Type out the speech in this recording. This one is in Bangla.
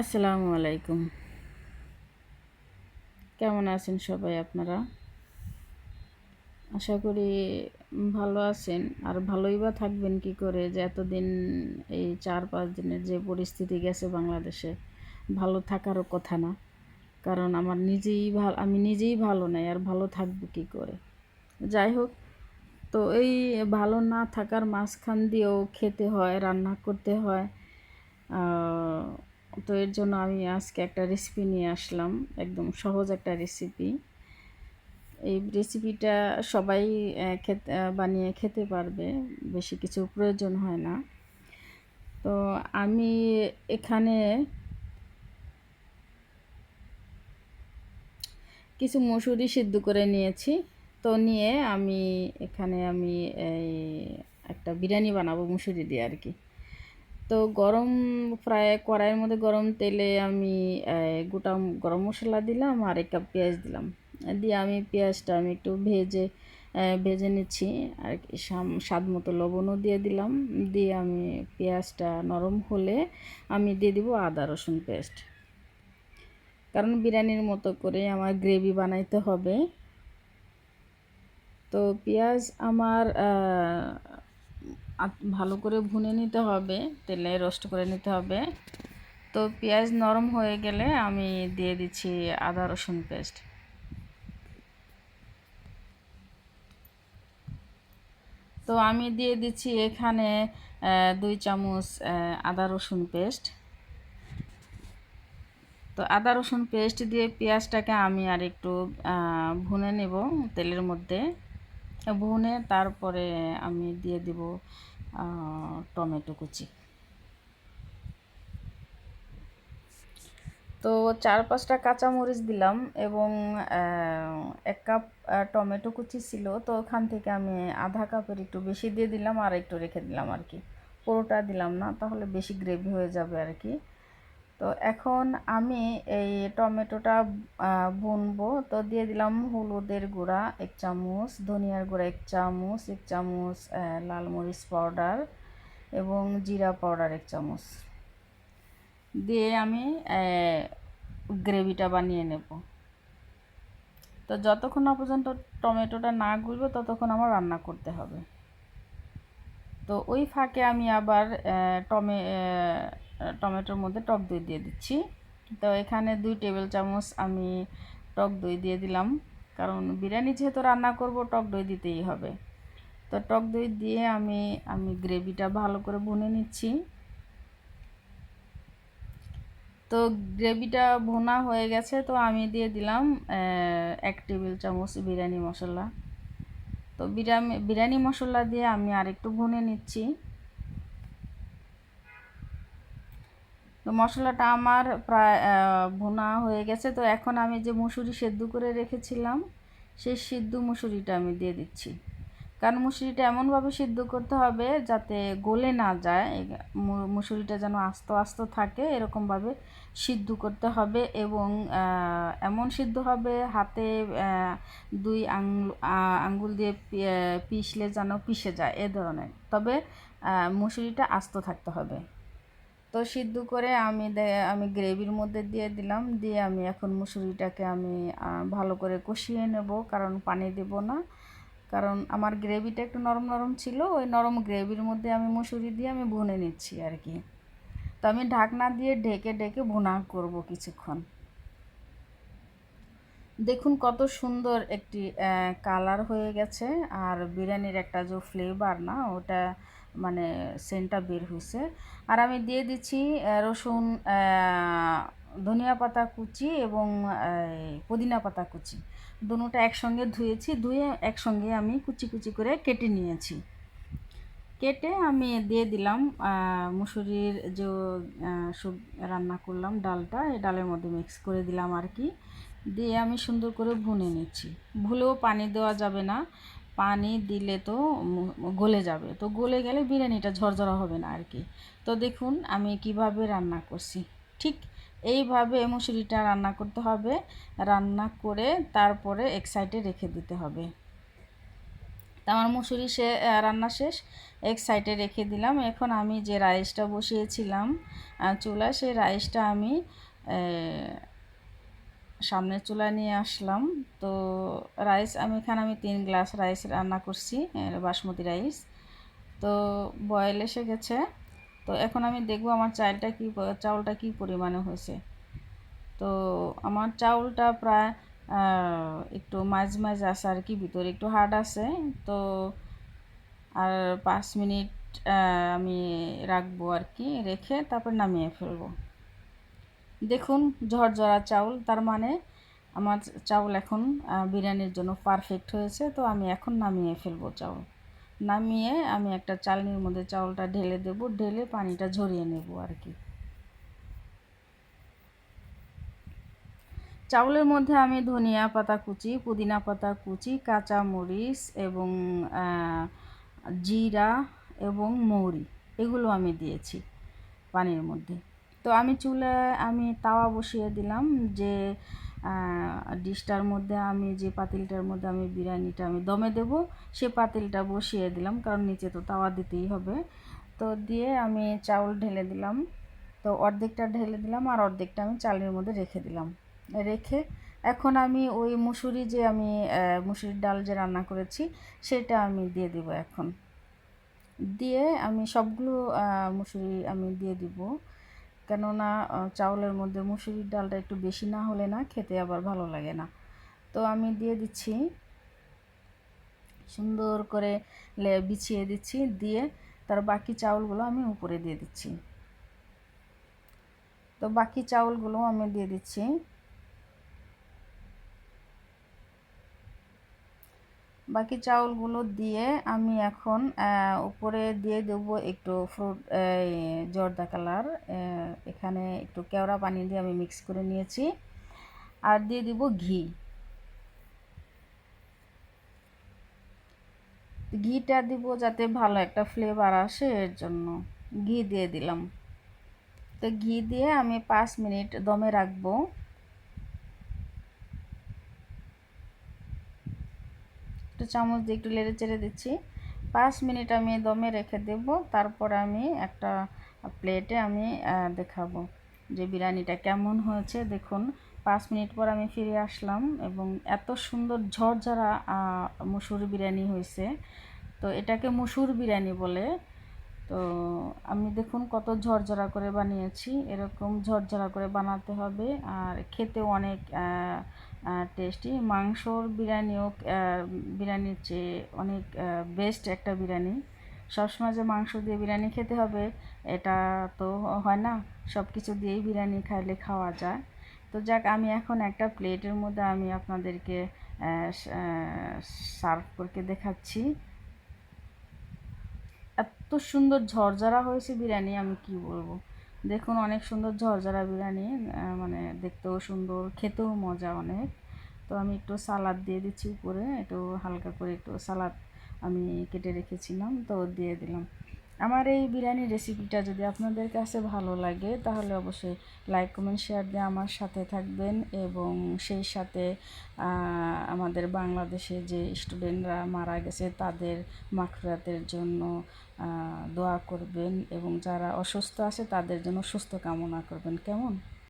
আসসালামু আলাইকুম। কেমন আছেন সবাই আপনারা? আশা করি ভালো আছেন। আর ভালোই বা থাকবেন কি করে যে এতদিন এই চার পাঁচ দিনের যে পরিস্থিতি গেছে বাংলাদেশে, ভালো থাকারও কথা না। কারণ আমার নিজেই ভালো আমি নিজেই ভালো নাই, আর ভালো থাকব কি করে? যাই হোক, তো এই ভালো না থাকার মাঝখান দিয়েও খেতে হয়, রান্না করতে হয়। তো এর জন্য আমি আজকে একটা রেসিপি নিয়ে আসলাম, একদম সহজ একটা রেসিপি এই রেসিপিটা সবাই খেতে বানিয়ে খেতে পারবে, বেশি কিছু প্রয়োজন হয় না। তো আমি এখানে কিছু মসুরি সিদ্ধ করে নিয়েছি। তো নিয়ে আমি এখানে আমি এই একটা বিরিয়ানি বানাবো মুসুরি দিয়ে আর কি। তো গরম ফ্রাই কড়াইয়ের মধ্যে গরম তেলে আমি গোটা গরম মশলা দিলাম আর এক কাপ পেঁয়াজ দিলাম। দিয়ে আমি পেঁয়াজটা আমি একটু ভেজে ভেজে নিচ্ছি। আর স্বাদ মতো লবণও দিয়ে দিলাম। দিয়ে আমি পেঁয়াজটা নরম হলে আমি দিয়ে দিব আদা, রসুন পেস্ট। কারণ বিরিয়ানির মতো করে আমার গ্রেভি বানাইতে হবে। তো পেঁয়াজ আমার ভালো করে ভুনে নিতে হবে, তেলে রোস্ট করে নিতে হবে। তো পেঁয়াজ নরম হয়ে গেলে আমি দিয়ে দিচ্ছি আদা রসুন পেস্ট। তো আমি দিয়ে দিচ্ছি এখানে দুই চামচ আদা রসুন পেস্ট। তো আদা রসুন পেস্ট দিয়ে পেঁয়াজটাকে আমি আর একটু ভুনে নেব তেলের মধ্যে। ভুনে তারপরে আমি দিয়ে দিব টমেটো কুচি। তো চার পাঁচটা কাঁচামরিচ দিলাম এবং এক কাপ টমেটো কুচি ছিল। তো ওখান থেকে আমি আধা কাপের একটু বেশি দিয়ে দিলাম আর একটু রেখে দিলাম আর কি। পুরোটা দিলাম না, তাহলে বেশি গ্রেভি হয়ে যাবে আর কি। তো এখন আমি এই টমেটোটা বুনবো। তো দিয়ে দিলাম হলুদের গুঁড়া, এক চামচ, ধনিয়ার গুঁড়া এক চামচ এক চামচ লাল মরিচ পাউডার এবং জিরা পাউডার এক চামচ। দিয়ে আমি গ্রেভিটা বানিয়ে নেব। তো যতক্ষণ না পর্যন্ত টমেটোটা না গুলবে, ততক্ষণ আমার রান্না করতে হবে। তো ওই ফাঁকে আমি আবার টমে টমেটোর মধ্যে টক দই দিয়ে দিচ্ছি। তো এখানে দুই টেবিল চামচ আমি টক দই দিয়ে দিলাম। কারণ বিরিয়ানি যেহেতু রান্না করব, টক দই দিতেই হবে। তো টক দই দিয়ে আমি আমি গ্রেভিটা ভালো করে ভুনে নিচ্ছি। তো গ্রেভিটা ভুনা হয়ে গেছে, তো আমি দিয়ে দিলাম এক টেবিল চামচ বিরিয়ানি মশলা। তো বিরিয়ানি বিরিয়ানি মশলা দিয়ে আমি আরেকটু ভুনে নিচ্ছি। তো মশলাটা আমার প্রায় ভুনা হয়ে গেছে। তো এখন আমি যে মুসুরি সেদ্ধ করে রেখেছিলাম, সেই সিদ্ধ মুসুরিটা আমি দিয়ে দিচ্ছি। কারণ মুসুরিটা এমনভাবে সিদ্ধ করতে হবে যাতে গলে না যায় মুসুরিটা যেন আস্ত আস্ত থাকে, এরকমভাবে সিদ্ধ করতে হবে এবং এমন সিদ্ধ হবে হাতে দুই আঙুল আঙ্গুল দিয়ে পিষলে যেন পিষে যায়, এ ধরনের। তবে মুসুরিটা আস্ত থাকতে হবে। তো সিদ্ধ করে আমি আমি গ্রেভির মধ্যে দিয়ে দিলাম। দিয়ে আমি এখন মুসুরিটাকে আমি ভালো করে কষিয়ে নেব, কারণ পানি দেব না। কারণ আমার গ্রেভিটা একটু নরম নরম ছিল, ওই নরম গ্রেভির মধ্যে আমি মুসুরি দিয়ে আমি ভুনে নিচ্ছি আর কি। তো আমি ঢাকনা দিয়ে ঢেকে ঢেকে ভুনা করব কিছুক্ষণ। দেখুন কত সুন্দর একটি কালার হয়ে গেছে। আর বিরিয়ানির একটা যে ফ্লেভার না, ওটা মানে সেন্টটা বের হয়েছে। আর আমি দিয়ে দিচ্ছি রসুন ধনিয়া পাতা কুচি এবং পুদিনা পাতা কুচি। দুটোটা একসঙ্গে ধুয়েছি, ধুয়ে একসঙ্গে আমি কুচি কুচি করে কেটে নিয়েছি। কেটে আমি দিয়ে দিলাম মুসুরির যে সব রান্না করলাম ডালটা, এই ডালের মধ্যে মিক্স করে দিলাম আর কি। দিয়ে আমি সুন্দর করে ভুনে নিচ্ছি। ভুলেও পানি দেওয়া যাবে না। পানি দিলে তো গলে যাবে। তো গলে গেলে বিরিয়ানিটা ঝরঝরা হবে না আর কি তো দেখুন, আমি কীভাবে রান্না করছি। ঠিক এইভাবে মুসুরিটা রান্না করতে হবে। রান্না করে তারপরে এক সাইডে রেখে দিতে হবে। তা আমার মুসুরি সে রান্না শেষ। এক সাইডে রেখে দিলাম। এখন আমি যে রাইসটা বসিয়েছিলাম চুলা সেই রাইসটা আমি আহ, সামনের চুলায় নিয়ে আসলাম। তো রাইস আমি এখানে আমি তিন গ্লাস রাইস রান্না করছি বাসমতি রাইস। তো বয়েল এসে গেছে। তো এখন আমি দেখব আমার চালটা কি চাউলটা কি পরিমাণে হয়েছে। তো আমার চাউলটা প্রায় একটু মাঝ মাঝ আছে আর কি ভিতরে একটু হার্ড আছে। তো আর পাঁচ মিনিট আমি রাখব আর কি রেখে তারপর নামিয়ে ফেলব। দেখুন, ঝরঝরা চাউল। তার মানে আমার চাউল এখন বিরিয়ানির জন্য পারফেক্ট হয়েছে। তো আমি এখন নামিয়ে ফেলব চাউল। নামিয়ে আমি একটা চালনির মধ্যে চাউলটা ঢেলে দেব। ঢেলে পানিটা ঝরিয়ে নেব আর কি। চাউলের মধ্যে আমি ধনিয়া পাতা কুচি, পুদিনা পাতা কুচি, কাঁচা মরিচ এবং জিরা এবং মৌরি। এগুলো আমি দিয়েছি পানির মধ্যে। তো আমি চুলায় আমি তাওয়া বসিয়ে দিলাম যে ডিশটার মধ্যে আমি, যে পাতিলটার মধ্যে আমি বিরিয়ানিটা আমি দমে দেব, সে পাতিলটা বসিয়ে দিলাম, কারণ নিচে তো তাওয়া দিতেই হবে। তো দিয়ে আমি চাউল ঢেলে দিলাম, তো অর্ধেকটা ঢেলে দিলাম আর অর্ধেকটা আমি চালের মধ্যে রেখে দিলাম। রেখে এখন আমি ওই মুসুরি যে আমি মুসুরির ডাল যে রান্না করেছি, সেটা আমি দিয়ে দিব এখন। দিয়ে আমি সবগুলো মুসুরি আমি দিয়ে দিব। কেননা চাউলের মধ্যে মুসুরির ডালটা একটু বেশি না হলে না খেতে আবার ভালো লাগে না। তো আমি দিয়ে দিচ্ছি, সুন্দর করে বিছিয়ে দিচ্ছি, দিয়ে তার বাকি চাউলগুলো আমি উপরে দিয়ে দিচ্ছি। তো বাকি চাউলগুলো আমি দিয়ে দিচ্ছি। বাকি চাউলগুলো দিয়ে আমি এখন উপরে দিয়ে দেবো একটু ফ্রুট জর্দা কালার। এখানে একটু কেওড়া পানি দিয়ে আমি মিক্স করে নিয়েছি। আর দিয়ে দিব ঘি। ঘিটা দিব যাতে ভালো একটা ফ্লেভার আসে, এর জন্য ঘি দিয়ে দিলাম। তো ঘি দিয়ে আমি পাঁচ মিনিট দমে রাখব। চামচ দিয়ে একটু নেড়ে চেড়ে দিচ্ছি। পাঁচ মিনিট আমি দমে রেখে দেব, তারপর আমি একটা প্লেটে আমি দেখাবো যে বিরিয়ানিটা কেমন হয়েছে। দেখুন, পাঁচ মিনিট পর আমি ফিরে আসলাম এবং এত সুন্দর ঝরঝরা মসুর বিরিয়ানি হয়েছে। তো এটাকে মসুর বিরিয়ানি বলে। তো আমি দেখুন কত ঝরঝরা করে বানিয়েছি। এরকম ঝরঝরা করে বানাতে হবে আর খেতেও অনেক টেস্টি মাংসর বিরিয়ানিও বিরিয়ানির চেয়ে অনেক বেস্ট একটা বিরিয়ানি। সবসময় যে মাংস দিয়ে বিরিয়ানি খেতে হবে, এটা তো হয় না। সব কিছু দিয়েই বিরিয়ানি খাইলে খাওয়া যায়। তো যাক, আমি এখন একটা প্লেটের মধ্যে আমি আপনাদেরকে সার্ভ করে দেখাচ্ছি। এত সুন্দর ঝরঝরা হয়েছে বিরিয়ানি, আমি কি বলব? দেখুন, অনেক সুন্দর ঝরঝরা বিরিয়ানি মানে দেখতেও সুন্দর, খেতেও মজা অনেক। তো আমি একটু সালাদ দিয়ে দিচ্ছি উপরে, একটু হালকা করে একটু সালাদ আমি কেটে রেখেছিলাম, তো দিয়ে দিলাম। আমার এই বিরিয়ানির রেসিপিটা যদি আপনাদের কাছে ভালো লাগে, তাহলে অবশ্যই লাইক কমেন্ট শেয়ার দিয়ে আমার সাথে থাকবেন এবং সেই সাথে আমাদের বাংলাদেশে যে স্টুডেন্টরা মারা গেছে, তাদের মাখরাতের জন্য দোয়া করবেন এবং যারা অসুস্থ আছে, তাদের জন্য সুস্থ কামনা করবেন। কেমন?